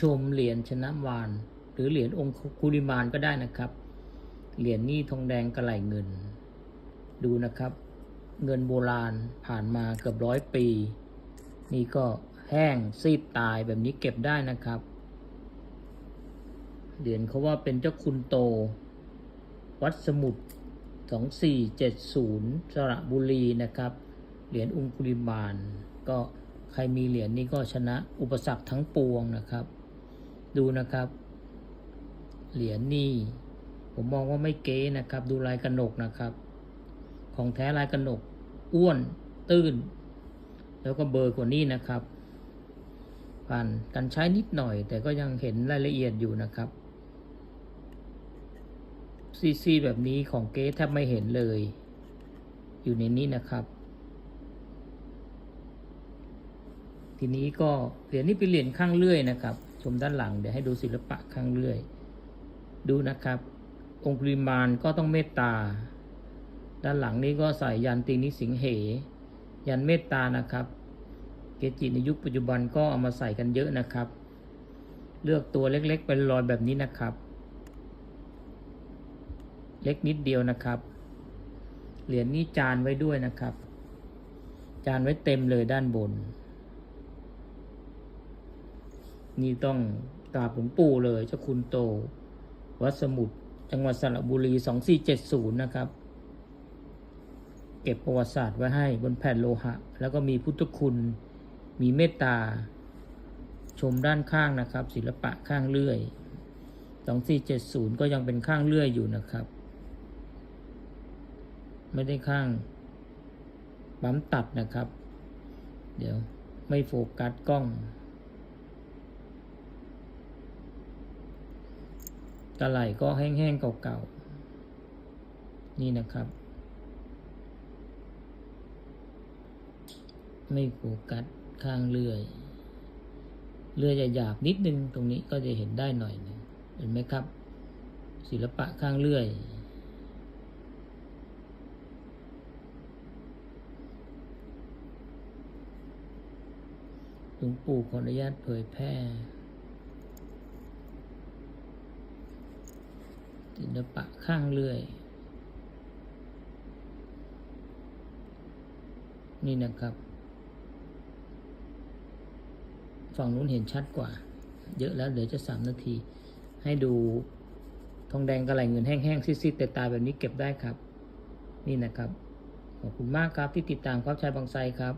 ชมเหรียญชนะวาน หรือเหรียญองคุลิมานก็ได้นะครับ เหรียญนี่ทองแดงกระไหลเงิน ดูนะครับ เงินโบราณผ่านมาเกือบร้อยปี นี่ก็แห้งซีดตายแบบนี้เก็บได้นะครับ เหรียญเขาว่าเป็นเจ้าคุณโต วัดสมุทร2470 สระบุรีนะครับ เหรียญองคุลิมาน ก็ใครมีเหรียญนี้ก็ชนะอุปสรรคทั้งปวงนะครับ ดูนะครับ เหรียญนี่ ผมมองว่าไม่เก๊นะครับ ดูลายกระหนกนะครับ ของแท้ลายกระหนก อ้วน ตื้น แล้วก็เบอร์กว่านี้นะครับ ผ่านการใช้นิดหน่อย แต่ก็ยังเห็นรายละเอียดอยู่นะครับซีซีแบบนี้ของเก๊แทบไม่เห็นเลย อยู่ในนี้นะครับ ทีนี้ก็เหรียญนี้เป็นเหรียญข้างเลื่อยนะครับ ชมด้านหลังเดี๋ยวให้ดูศิลปะข้างเลื่อย ดูนะครับ องค์ปริมาณก็ต้องเมตตา ด้านหลังนี้ก็ใส่ยันตีนิสิงเห ยันเมตตานะครับ เกจิในยุคปัจจุบันก็เอามาใส่กันเยอะนะครับ เลือกตัวเล็กๆ เป็นรอยแบบนี้นะครับ เล็กนิดเดียวนะครับ เหรียญนี้จานไว้ด้วยนะครับ จานไว้เต็มเลยด้านบน นี่ต้องกราบหลวงปู่เลยเจ้าคุณโต วัดสมุทรจังหวัดสระบุรี 2470 นะครับ เก็บประวัติศาสตร์ไว้ให้บนแผ่นโลหะ แล้วก็มีพุทธคุณ มีเมตตา ชมด้านข้างนะครับ ศิลปะข้างเลื่อย 2470 ก็ยังเป็นข้างเลื่อยอยู่นะครับ ไม่ได้ข้างปั๊มตัดนะครับ เดี๋ยวไม่โฟกัสกล้อง ตะไหล่ก็แห้งๆเก่าๆ นี่นะครับ ไม่โฟกัสข้างเลื่อย เลื่อยจะหยาบนิดนึงตรงนี้ก็จะเห็นได้หน่อยนึงเห็นไหมครับ ศิลปะข้างเลื่อยหลวงปู่ขออนุญาตเผยแพร่ ศิลปะข้างเลื่อย นี่นะครับ ฝั่งนู้นเห็นชัดกว่า เยอะแล้วเดี๋ยวจะสามนาที ให้ดูทองแดงกระไหลเงินแห้งๆซิดๆแต่ตายแบบนี้เก็บได้ครับ นี่นะครับ ขอบคุณมากครับที่ติดตามครับชายบางไทรครับ